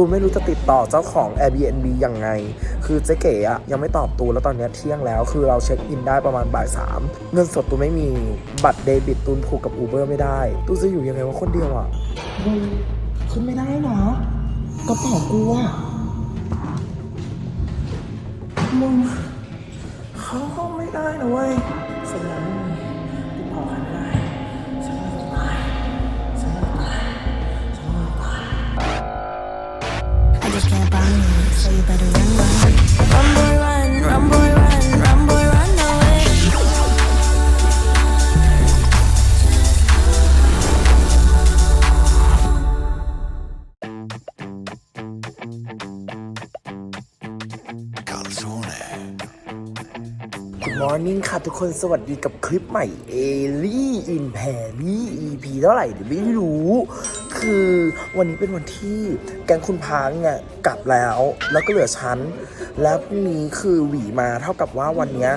ตูนไม่รู้จะติดต่อเจ้าของ Airbnb ยังไง คือเจ๊เก๋อะยังไม่ตอบตูนแล้วตอนนี้เที่ยงแล้ว คือเราเช็คอินได้ประมาณบ่ายสามเงินสดตูนไม่มีบัตรเดบิตตูนผูกกับ Uber ไม่ได้ ตูนจะอยู่ยังไงวะคนเดียวอะมึงขึ้นไม่ได้นะกระเป๋ากูอะมึงเขาห้องไม่ได้นะเว้ย better ค่ะทุกคนสวัสดีกับคลิปใหม่เอลี่อินแพรี่ EP เท่าไหร่เดี๋ยวไม่รู้ คือวันนี้เป็นวันที่แกงคุณพางเนี่ยกลับแล้ว แล้วก็เหลือฉัน แล้วพรุ่งนี้คือหวีมาเท่ากับว่าวันเนี้ย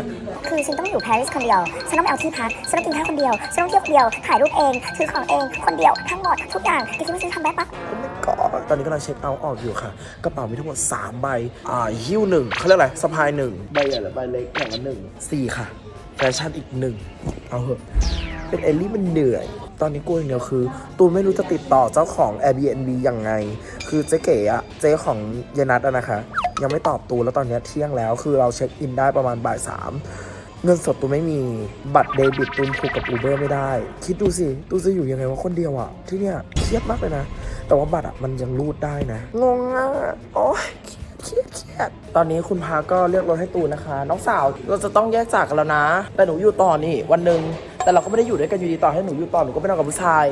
คือฉันต้องอยู่ปารีสคนเดียว ฉันต้องไปเอาที่พัก ฉันต้องกินข้าวคนเดียว ฉันต้องเที่ยวคนเดียว ถ่ายรูปเอง ซื้อของเอง คนเดียว ทั้งหมดทุกอย่างแกคิดว่าฉันทำได้ปะโอ้ my god ตอนนี้กำลังเช็คเอาท์ออกอยู่ค่ะ กระเป๋ามีทั้งหมด 3 ใบ อ่า หิ้วหนึ่งเขาเรียกอะไรสะพายหนึ่งใบใหญ่หรือใบเล็กอย่างละหนึ่งสี่ค่ะแฟชั่นอีกหนึ่ง เอาเหอะ เป็นเอลลี่มันเหนื่อย ตอนนี้กูอย่างเดียวคือ ตูนไม่รู้จะติดต่อเจ้าของ Airbnb ยังไง คือเจ๊เก๋อะเจ๊ของเยนัทอะนะคะ ยังไม่ตอบตูนแล้วตอนนี้เที่ยงแล้ว คือเราเช็คอินได้ประมาณบ่ายสามเงินสดตูนไม่มี บัตรเดบิตตูนผูกกับ Uber ไม่ได้ คิดดูสิ ตูนจะอยู่ยังไงวะคนเดียวอะที่เนี้ยเครียดมากเลยนะ แต่ว่าบัตรอะมันยังรูดได้นะ งงอะโอ๊ย รียดเครียดตอนนี้คุณพาก็เรียกรถให้ตูนนะคะ น้องสาวเราจะต้องแยกจากกันแล้วนะ แต่หนูอยู่ต่อนี่วันหนึ่งแต่เราก็ไม่ได้อยู่ด้วยกันอยู่ดีต่อให้หนูอยู่ต่อหนูก็ไปนอนกับผู้ชาย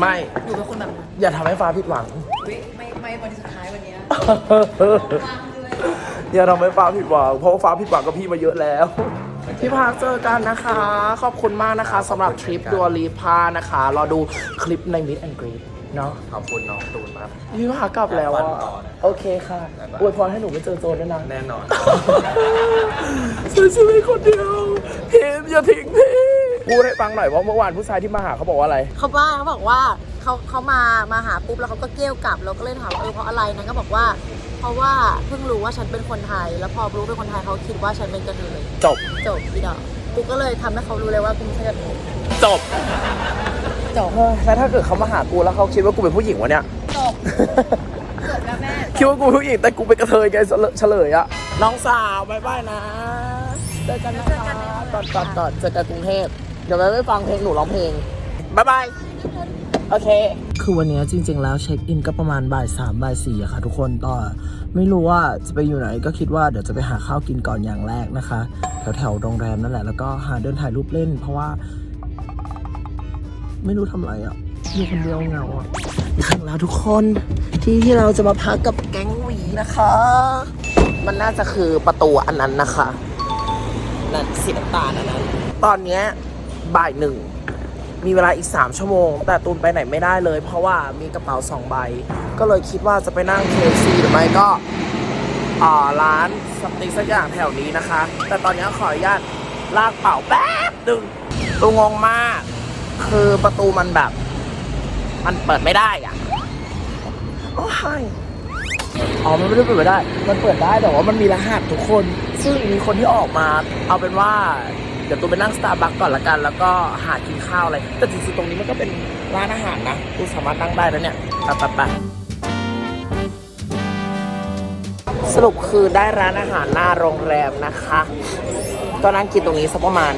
ไม่ หนูเป็นคนแบบอย่าทำให้ฟ้าผิดหวัง อุ๊ยไม่ไม่วันสุดท้ายวันเนี้ยอย่าทำให้ฟ้าผิดหวังเพราะว่าฟ้าผิดหวังกับพี่มาเยอะแล้ว พี่พาเจอกันนะคะ ขอบคุณมากนะคะสำหรับทริปดัวลีพานะคะรอดูคลิปในมิดแอนด์กรีด เนาะขอบคุณน้องตูนมาก พี่พากลับแล้วอะวันต่อนะโอเคค่ะอวยพรให้หนูไม่เจอโจรด้วยนะแน่นอนซื้อชีวิตคนเดียวพิมอย่าทิ้งพี่พูดให้ฟังหน่อยว่าเมื่อวานผู้ชายที่มาหาเขาบอกว่าอะไร เขาว่าเขาบอกว่าเขาเขามามาหาปุ๊บแล้วเขาก็เกี้ยวกลับเราก็เลยถามว่าเออเพราะอะไรนางก็บอกว่า เพราะว่าเพิ่งรู้ว่าฉันเป็นคนไทย แล้วพอรู้เป็นคนไทยเขาคิดว่าฉันเป็นกระเทยจบ จบพี่ดอกกูก็เลยทำให้เขารู้เลยว่ากูไม่ใช่กระเทยจบ จบเฮ้ยแล้วถ้าเกิดเขามาหากูแล้วเขาคิดว่ากูเป็นผู้หญิงวะเนี่ย จบ จบแล้วแม่ คิดว่ากูเป็นผู้หญิงแต่กูเป็นกระเทยไงเฉลยเฉลยอะน้องสาวบายบายนะ เจอกันนะคะก่อนก่อนก่อนเจอกันกรุงเทพ เดี๋ยวแม่ไม่ฟังเพลงหนูร้องเพลงบายบาย โอเค คือวันนี้จริง ๆ แล้วเช็คอินก็ประมาณบ่ายสามบ่ายสี่อะค่ะทุกคนต่อไม่รู้ว่าจะไปอยู่ไหนก็คิดว่าเดี๋ยวจะไปหาข้าวกินก่อนอย่างแรกนะคะ แถวแถวๆโรงแรมนั่นแหละแล้วก็หาเดินถ่ายรูปเล่น เพราะว่า ไม่รู้ทำอะไรอะอยู่คนเดียวเหงาอะถึงแล้วทุกคนที่ที่เราจะมาพักกับแก๊งหวีนะคะ มันน่าจะคือประตูอันนั้นนะคะนั่นสีน้ำตาลอันนั้นตอนนี้บ่ายหนึ่งมีเวลาอีก 3 ชั่วโมง แต่ตูนไปไหนไม่ได้เลย เพราะว่ามีกระเป๋า 2 ใบ ก็เลยคิดว่าจะไปนั่ง KFC หรือไม่ก็อ่าร้านสติกสักอย่างแถวนี้นะคะ แต่ตอนนี้ขออนุญาตลากเป๋าแป๊บหนึ่งตูงงมาก คือประตูมันแบบ มันเปิดไม่ได้อะโอ้ยอ๋อ มันไม่ได้เปิดไม่ได้ มันเปิดได้แต่ว่ามันมีรหัสทุกคน ซึ่งมีคนที่ออกมา เอาเป็นว่า เดี๋ยวตูไปนั่งสตาร์บัคก่อนละกัน แล้วก็หากินข้าวอะไร แต่จริงๆตรงนี้มันก็เป็นร้านอาหารนะตูสามารถนั่งได้นะเนี่ยไปไปไปสรุปคือได้ร้านอาหารหน้าโรงแรมนะคะ ก็นั่งกินตรงนี้สักประมาณ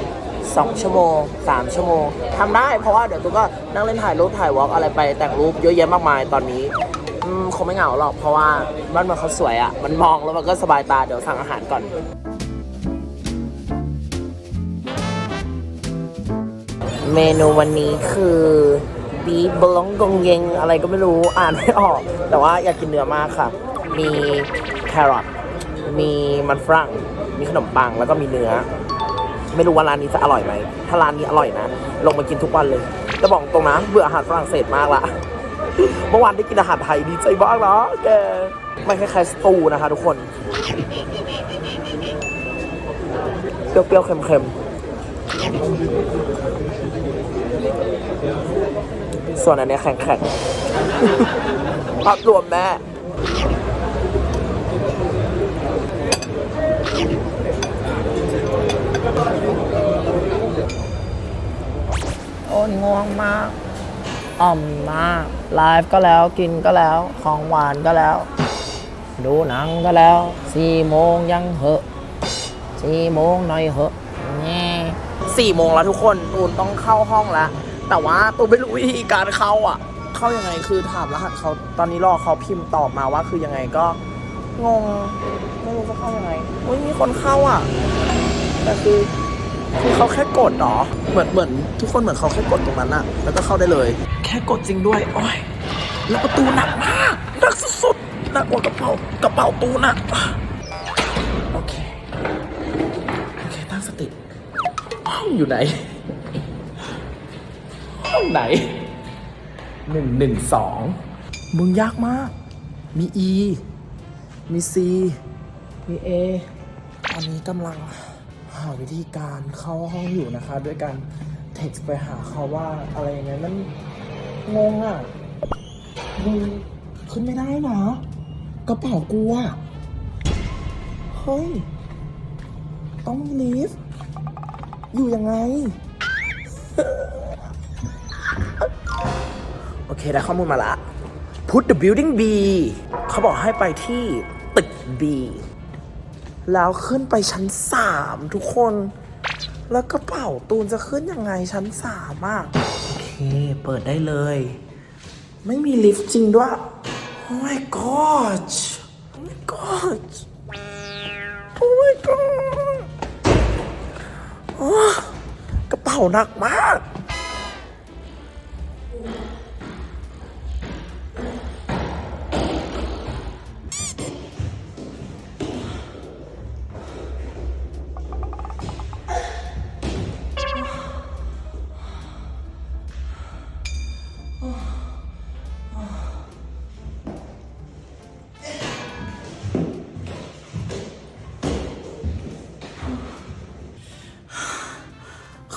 2 ชั่วโมง 3 ชั่วโมงทำได้เพราะว่าเดี๋ยวตูก็นั่งเล่นถ่ายรูปถ่ายวอล์กอะไรไปแต่งรูปเยอะแยะมากมายตอนนี้อืมคงไม่เหงาหรอกเพราะว่าบ้านเมืองเขาสวยอะ่ะ มันมองแล้วมันก็สบายตาเดี๋ยวสั่งอาหารก่อนเมนูวันนี้คือบีบลองกงเยงอะไรก็ไม่รู้อ่านไม่ออก แต่ว่าอยากกินเนื้อมากค่ะ มีแครอทมีมันฝรั่ง มีขนมปังแล้วก็มีเนื้อ ไม่รู้ว่าร้านนี้จะอร่อยไหม ถ้าร้านนี้อร่อยนะ ลงมากินทุกวันเลย จะบอกตรงนะเบื่ออาหารฝรั่งเศสมากละ เมื่อวานได้กินอาหารไทยดีใจมากนะแกมันคล้ายๆสตูนะคะทุกคน เปรี้ยวๆ เค็มๆ ส่วนอันนี้แข็งๆภาพรวมแม่ โอ้ยง่วงมากอ่อมมากไลฟ์ก็แล้วกินก็แล้วของหวานก็แล้ว ดูหนังก็แล้วสี่โมงยังเหอะสี่โมงหน่อยเหอะแง่สี่โมงแล้วทุกคนตูนต้องเข้าห้องแล้ว แต่ว่าตูนไม่รู้วิธีการเข้าอะ เข้ายังไงคือถามรหัสเขาตอนนี้รอเขาพิมพ์ตอบมาว่าคือยังไงก็งง ไม่รู้จะเข้ายังไงอุ้ยมีคนเข้าอะ แต่คือ คือเขาแค่กดเหรอ เหมือนเหมือนทุกคนเหมือนเขาแค่กดตรงนั้นอะแล้วก็เข้าได้เลย แค่กดจริงด้วย โอ้ย แล้วประตูหนักมากหนักสุดๆหนักกว่ากระเป๋ากระเป๋าตูนอะโอเค โอเค ตั้งสติ ห้องอยู่ไหน ห้องไหนหนึ่งหนึ่งสองมึงยากมาก มี E มี C มี A ตอนนี้กำลังาวิธีการเข้าห้องอยู่นะคะ ด้วยการเท็กซ์ไปหาเขาว่าอะไรอย่างเงี้ยมันงงอะมึงขึ้นไม่ได้นะกระเป๋ากูอะเฮ้ย ต้องมีลิฟต์อยู่ยังไง โอเค ได้ข้อมูลมาละ Put the building B เขาบอกให้ไปที่ตึก B แล้วขึ้นไปชั้นสามทุกคน แล้วกระเป๋าตูนจะขึ้นยังไงชั้นสามอะโอเค เปิดได้เลย ไม่มีลิฟต์จริงด้วย Oh my god Oh my god Oh my god โอ้กระเป๋าหนักมาก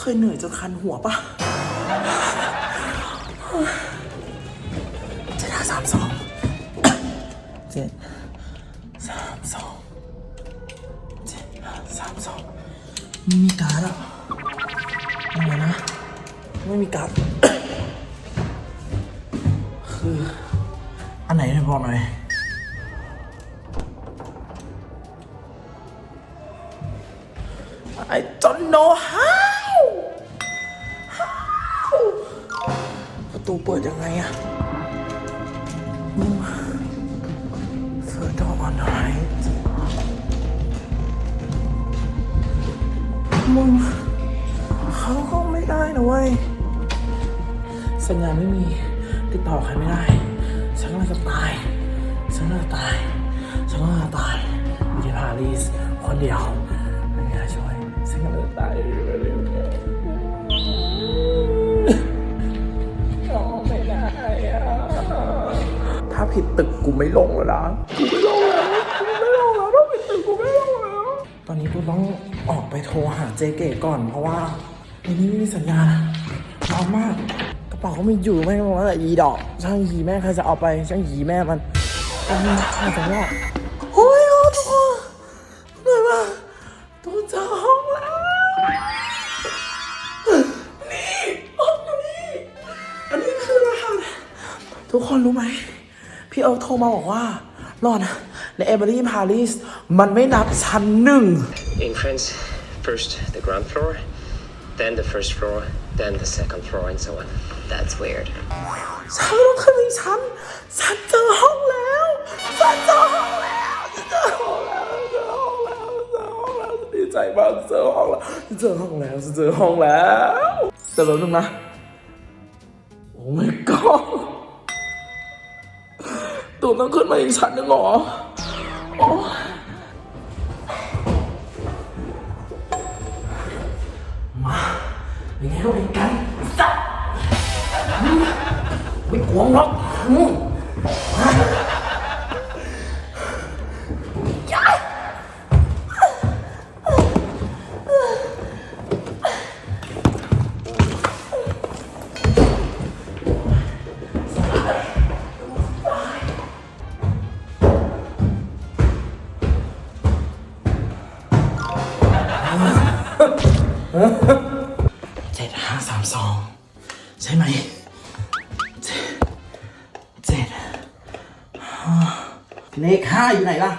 เคยเหนื่อยจนคันหัวปะเจ็ดห้าสามสองเจ็ดสามสองเจ็ดสามสองไม่มีการ์ดอะยังไงนะ ไม่มีการ์ดคือ อันไหนเนี่ยบอกหน่อย I don't know how เปิดยังไงอะมึง Third door on the right มึงเขาเข้าไม่ได้นะเว้ยสัญญาไม่มีติดต่อใครไม่ได้ ฉันกำลังจะตาย ฉันกำลังจะตาย ฉันกำลังจะตายอยู่ที่ปารีสคนเดียวไม่มีใครช่วยฉันกำลังจะตายเร็วๆเนี่ยย ผิดตึกกูไม่ลงแล้วนะกูไม่ลงแล้วกูไม่ลงแล้วถ้าผิดตึกกูไม่ลงแล้วตอนนี้กูต้องออกไปโทรหาเจเก๋ก่อนเพราะว่าในนี้ไม่มีสัญญาณร้อนมากกระเป๋าก็ไม่อยู่แม่งบอกว่าแต่ยีดอกช่างยีแม่ใครจะเอาไปช่างยีแม่มันโอ้ยน่าจะว่าโอ้ยทุกคนเหนื่อยมากตัวเจอห้องแล้วนี่ห้องนี้อันนี้คือรหัสทุกคนรู้ไหม พี่เอิร์ธโทรมาบอกว่าหลอนในเอเบอรี่พารีสมันไม่นับชั้นหนึ่ง In France, first the ground floor, then the first floor, then the second floor, and so on. That's weird. ฉันต้องขึ้นอีกชั้นฉันเจอห้องแล้วฉันเจอห้องแล้วฉันเจอห้องแล้วฉันเจอห้องแล้วฉันเจอห้องแล้วฉันดีใจมากฉันเจอห้องแล้วฉันเจอห้องแล้วฉันเจอห้องแล้วแต่แบบนึงนะโอ้ my god ตูนต้องขึ้นมาอีกชั้นหนึ่งหรอโอ้มาเป็นไงเราเป็นกันสักไม่กลัวหรอก เจ็ดห้าสามสองใช่ไหมเจ็ดเจ็ดห้าเลขห้าอยู่ไหนล่ะ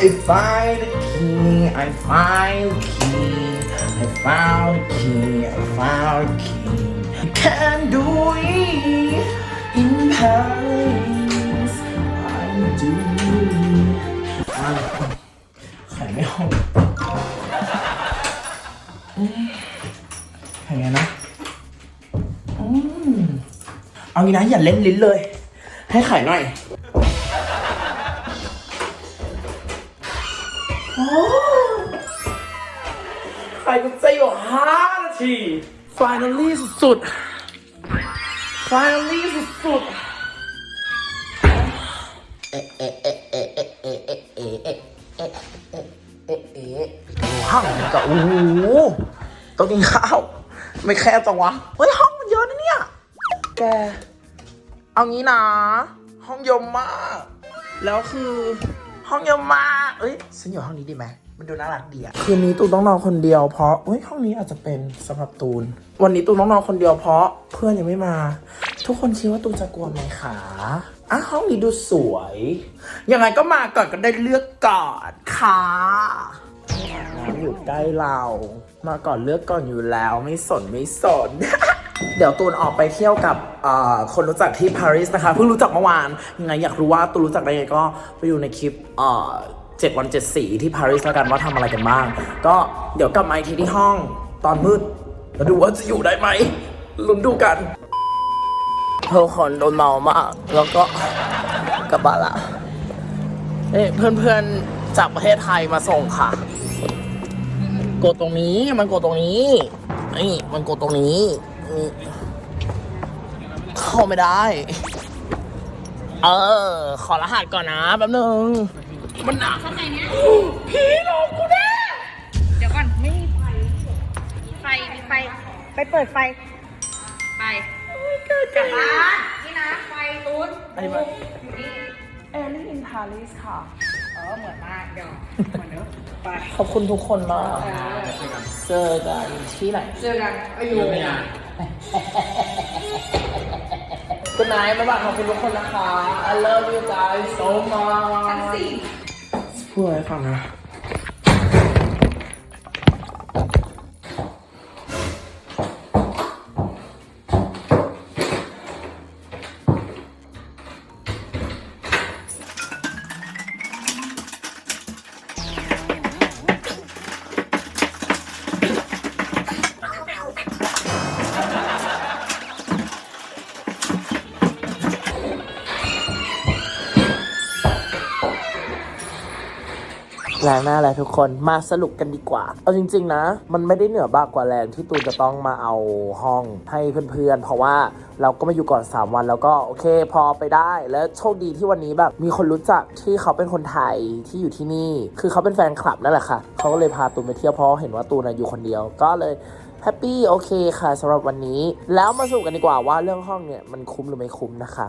I find the key, I find the key, I found the key, I found the key. You can do it in Paris. I do it. อะไข่ไม่ออกอืมไข่ไงนะอืมเอางี้นะอย่าเล่นลิ้นเลย ให้ไข่หน่อย ใส่กุญแจอยู่ห้านาที finally สุดๆ finally สุดๆห้องก็โอ้โหต้องกินข้าว ไม่แค่จังวะ เฮ้ย ห้องมันเยอะนะเนี่ย แก เอางี้นะ ห้องเยอะมาก แล้วคือ ห้องเยอะมากเอ้ยฉันอยู่ห้องนี้ดีไหมมันดูน่ารักดีอะคืนนี้ตูนต้องนอนคนเดียวเพราะเอ้ยห้องนี้อาจจะเป็นสำหรับตูน วันนี้ตูนต้องนอนคนเดียวเพราะเพื่อนยังไม่มา ทุกคนคิดว่าตูนจะกลัวไหมคะอะห้องนี้ดูสวยยังไงก็มาก่อนก็ได้เลือกก่อนค่ะร้านอยู่ใกล้เรา มาก่อนเลือกก่อนอยู่แล้ว ไม่สนไม่สน เดี๋ยวตูนออกไปเที่ยวกับเอ่อคนรู้จักที่ปารีสนะคะเพิ่งรู้จักเมื่อวานยังไงอยากรู้ว่าตูนรู้จักได้ไงก็ไปดูในคลิปเอ่อเจ็ดวันเจ็ดสีที่ปารีสแล้วกันว่าทำอะไรกันบ้าง ก็เดี๋ยวกลับมาอีกทีที่ห้องตอนมืดแล้วดูว่าจะอยู่ได้ไหมลุ้นดูกันเธอคนโดนเมามาก แล้วก็กลับบ้านละเอ้ยเพื่อนๆจากประเทศไทยมาส่งค่ะ กดตรงนี้มันกดตรงนี้นี่มันกดตรงนี้นี่ เข้าไม่ได้ เออ ขอรหัสก่อนนะแป๊บนึง มันหนักผีหลอกกูแน่เดี๋ยวก่อนไม่มีไฟมีไฟมีไฟ ไปเปิดไฟ ไปกลับบ้านนี่นะ ไฟตูนอันนี้มันอยู่นี่เอลิอินพาริสค่ะ เออ เหมือนมากเดี๋ยวเหมือนเนอะไปขอบคุณทุกคนมาก เจอกันที่ไหน เจอกันไปอยู่ กุณนายบ๊ายบายขอบคุณทุกคนนะคะ I love you guys so much ชั้นสี่พูดอะไรให้ฟังนะ แรงหน้าแหละทุกคนมาสรุปกันดีกว่า เอาจริง ๆ นะ มันไม่ได้เหนือบากกว่าแรงที่ตูนจะต้องมาเอาห้องให้เพื่อนๆ เพราะว่าเราก็มาอยู่ก่อน 3 วันแล้วก็โอเคพอไปได้ แล้วโชคดีที่วันนี้แบบมีคนรู้จักที่เขาเป็นคนไทยที่อยู่ที่นี่ คือเขาเป็นแฟนคลับนั่นแหละค่ะเขาก็เลยพาตูนไปเที่ยวเพราะเห็นว่าตูนน่ะอยู่คนเดียวก็เลยแฮปปี้โอเคค่ะสำหรับวันนี้ แล้วมาสรุปกันดีกว่าว่าเรื่องห้องเนี่ยมันคุ้มหรือไม่คุ้มนะคะ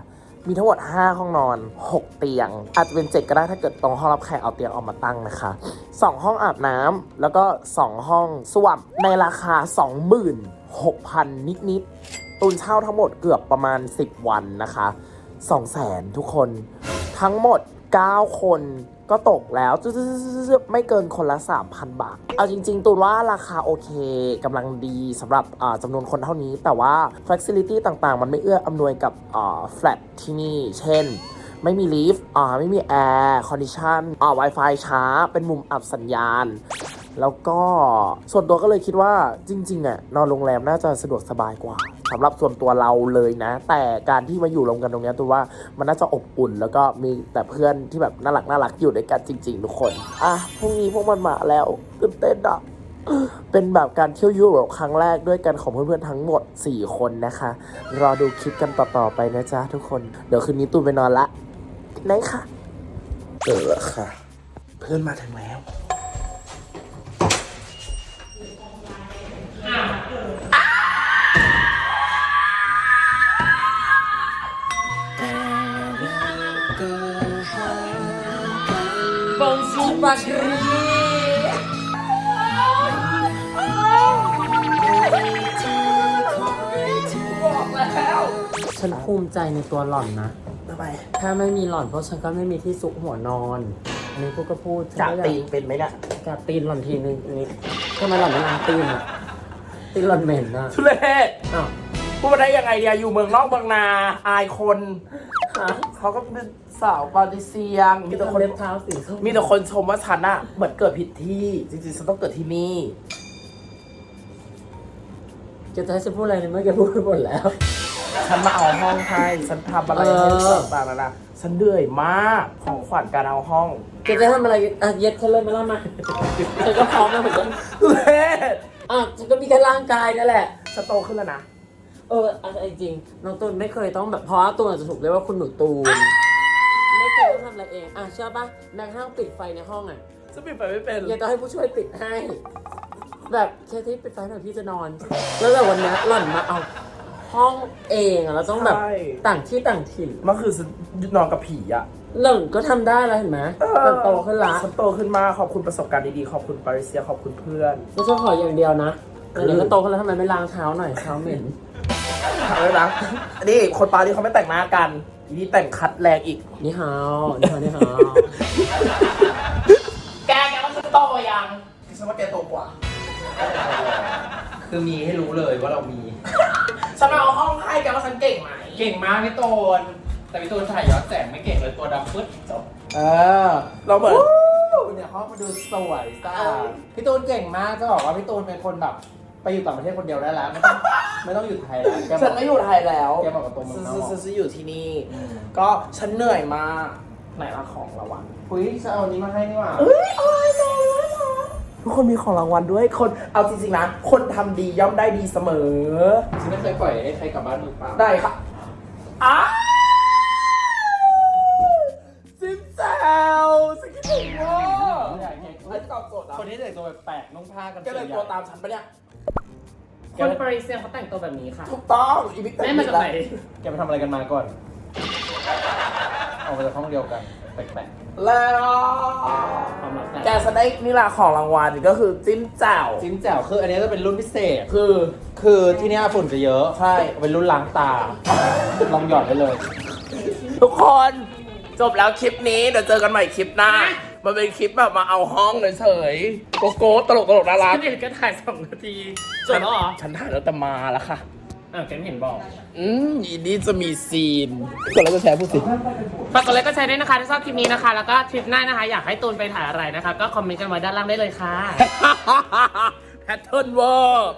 มีทั้งหมด 5 ห้องนอน 6 เตียง อาจจะเป็น 7 ก็ได้ถ้าเกิดตรงห้องรับแขกเอาเตียงออกมาตั้งนะคะ 2 ห้องอาบน้ำแล้วก็ 2 ห้องส้วมในราคา 26,000 นิดๆตูนเช่าทั้งหมดเกือบประมาณ 10 วันนะคะ 200,000ทุกคนทั้งหมด 9 คน ก็ตกแล้วไม่เกินคนละ 3,000 บาท เอาจริง ๆ ตูนว่าราคาโอเคกำลังดีสำหรับอ่าจำนวนคนเท่านี้ แต่ว่า Facility ต่างๆ มันไม่เอื้ออำนวยกับแฟลตที่นี่ เช่น ไม่มีลิฟต์ไม่มีแอร์คอนดิชันอ่า Wi-Fi ช้า เป็นมุมอับสัญญาณแล้วก็ส่วนตัวก็เลยคิดว่าจริงๆอะนอนโรงแรมน่าจะสะดวกสบายกว่า สำหรับส่วนตัวเราเลยนะ แต่การที่มาอยู่รวมกันตรงนี้ตัวว่ามันน่าจะอบอุ่น แล้วก็มีแต่เพื่อนที่แบบน่ารักน่ารักอยู่ด้วยกันจริง ๆ ทุกคนอะพรุ่งนี้พวกมันมาแล้วตื่นเต้นอะเป็นแบบการเที่ยวยุโรปครั้งแรกด้วยกันของเพื่อนๆทั้งหมด 4 คนนะคะ รอดูคลิปกันต่อๆไปนะจ๊ะทุกคน เดี๋ยวคืนนี้ตูนไปนอนละไหนค่ะ เออค่ะ เพื่อนมาถึงแล้ว Bonjour, Patrick. ฉันภูมิใจในตัวหล่อนนะ ทำไมถ้าไม่มีหล่อนเพราะฉันก็ไม่มีที่ซุกหัวนอน อันนี้กูก็พูดจากฉันก็อยตีนเป็นไหมเนี่ยจับตีนหล่อนทีนึงอันนี้ทำไมหล่อนไม่ล้างตีนอะ ตีนหล่อนเหม็นอะทุเรศอ้าวพูดมาได้ยังไงเนี่ยอยู่เมืองนอกเมืองนาอายคน ฮะเขาก็เป็นสาวปาริเซียง มีมีแต่แต่คนเล็บเท้าสีส้มมีแต่คนชมว่าฉันอะเหมือนเกิดผิดที่ จริงๆ ฉันต้องเกิดที่นี่จะจะให้ฉันพูดอะไรเนี่ยเมื่อกี้พูดไปหมดแล้ว ฉันมาเอาห้องให้ฉันทำอะไรให้เออ ต่างๆนานาฉันเหนื่อยมากของขวัญการเอาห้องจะจะทำอะไรอะเย็ดฉันเลยมาล่ามาฉันก็พร้อมแล้วเหมือนกันทุเรศอะฉันก็มีแค่ร่างกายนั่นแหละ ฉันโตขึ้นแล้วนะ เออเอาจริงๆน้องตูนไม่เคยต้องแบบเพราะว่าตูนอาจจะถูกเรียกว่าคุณหนูตูน ไม่เคยต้องทำอะไรเอง อะเชื่อปะแม้กระทั่งปิดไฟในห้องอะฉันปิดไฟไม่เป็นยังต้องให้ผู้ช่วยปิดให้ แบบเคที่ปิดไฟหน่อยพี่จะนอน แล้วแต่วันเนี้ยหล่อนมาเอาห้องเองอะเราต้องแบบใช่ ต่างที่ต่างถิ่น เมื่อคืนฉันนอนกับผีอะหล่อนก็ทำได้แล้วเห็นไหมมันโตขึ้นละฉันโตขึ้นมากขอบคุณประสบการณ์ดีๆ ขอบคุณปาริเซียขอบคุณเพื่อน ไม่ใช่ขออย่างเดียวนะแต่เดี๋ยวก็โตขึ้นแล้วทำไมไม่ล้างเท้าหน่อยเท้าเหม็น เอาเลยนะนี่คนปารีสเขาไม่แต่งหน้ากันอีนี่แต่งคัดแรงอีก นี่ฮาวนี่ฮาวนี่ฮาวแกแกต้องซื้อโตยังฉันว่าแกโตกว่า คือมีให้รู้เลยว่าเรามีฉันเอาห้องให้แกว่าฉันเก่งไหมเก่งมากพี่โตน แต่พี่โตนถ่ายย้อนแสงไม่เก่งเลยตัวดำปึ๊ดจบเออเราเหมือนเนี่ยห้องมาดูสวยสะอาดพี่ตูนเก่งมากจะบอกว่าพี่ตูนเป็นคนแบบไป อยู่ต่างประเทศคนเดียวได้แล้ว ไม่ต้องไม่ต้องอยู่ไทยแล้วแกบฉัอนก ไม่อยู่ไทยแล้วแกบอกกับตัวเมืองนอกฉันฉันอยู่ที่นี่ ก็ฉันเหนื่อยมากไหนละของรางวัลคุยจะเอาอันนี้มาให้นี่หว่าเอ้ยอะไรนะทุกคนมีของรางวัลด้วยคนเอาจริงๆนะ คนทำดีย่อมได้ดีเสมอ ฉันไม่เคยปล่อยให้ใครกลับบ้านมือเปล่าได้ค่ะอ้าวซิมแซวสกิดถึงว่าอยากให้ไอ้ตอบโจทย์นะคนที่แต่งตัวแปลกๆนุ่งผ้ากันแกเลยตัวตามฉันปะเนี่ย คนปารีเซียเขาแต่งตัวแบบนี้ค่ะ ถูกต้องอีพิกแม่มาจากไหน แกไปทำอะไรกันมาก่อนออกมาจากห้องเดียวกัน แปลกแล้วความรักแต่แกจะได้นี่ละของรางวัลก็คือจิ้มแจ่วๆจิ้มแจ่วคืออันนี้จะเป็นรุ่นพิเศษ คือ คือที่เนี่ยฝุ่นจะเยอะใช่ เป็นรุ่นล้างตา ลองหยอดได้เลย ทุกคนจบแล้วคลิปนี้เดี๋ยวเจอกันใหม่คลิปหน้า มันเป็นคลิปแบบมาเอาห้องเฉยๆโกโก้ตลกตลกน่ารักฉันเห็นก็ถ่ายสองนาทีจบแล้วเหรอฉันถ่ายแล้วแต่มาแล้วค่ะอะแกไม่เห็นบอก อืมอีนี่จะมีซีนกดแล้วก็แชร์พูดสิฝากกดไลค์ก็ใช้ด้วยนะคะถ้าชอบคลิปนี้นะคะ แล้วก็ทริปหน้านะคะ อยากให้ตูนไปถ่ายอะไรนะคะ ก็คอมเมนต์กันไว้ด้านล่างได้เลยค่ะแพทเทิร์นเวอร์